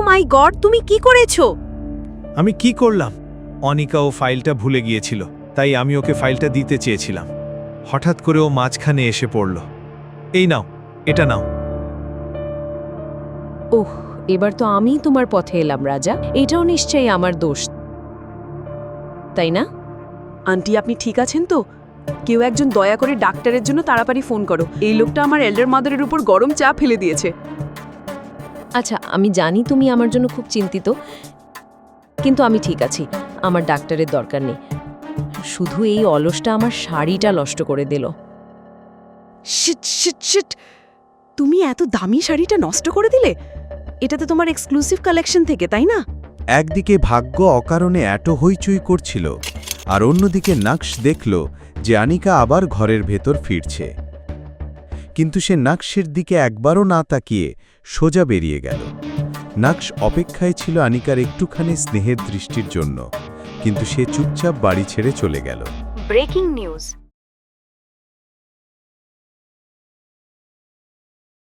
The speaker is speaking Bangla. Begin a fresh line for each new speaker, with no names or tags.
মাই গড তুমি কি করেছ?
আমি কি করলাম? অনিকা ও ফাইলটা ভুলে গিয়েছিল তাই আমি ওকে ফাইলটা দিতে চেয়েছিলাম। হঠাৎ করে ও মাঝখানে এসে পড়ল। এই নাও এটা নাও।
ওহ এবার তো আমিই তোমার পথে এলাম রাজা। এটাও নিশ্চয়ই আমার দোষ। তাই না?
আন্টি আপনি ঠিক আছেন তো? কেউ একজন দয়া করে ডাক্তারের জন্য তাড়াতাড়ি ফোন করো। এই লোকটা আমার এল্ডার মাদারের উপর গরম চা ফেলে দিয়েছে।
আচ্ছা আমি জানি তুমি আমার জন্য খুব চিন্তিত কিন্তু আমি ঠিক আছি আমার ডাক্তারের দরকার নেই। শুধু এই অলসটা আমার শাড়িটা নষ্ট করে দিল।
Shit shit shit! তুমি এত দামি শাড়িটা নষ্ট করে দিলে? এটা তো তোমার এক্সক্লুসিভ কালেকশন থেকে তাই না?
একদিকে ভাগ্য অকারণে এত হইচই করছিল আর অন্যদিকে নাকশ দেখল যে আনিকা আবার ঘরের ভেতর ফিরছে। কিন্তু সে নাকশের দিকে একবারও না তাকিয়ে সোজা বেরিয়ে গেল। নাকশ অপেক্ষায় ছিল আনিকার একটুখানি স্নেহের দৃষ্টির জন্য, কিন্তু সে চুপচাপ বাড়ি ছেড়ে চলে গেল।
Breaking news.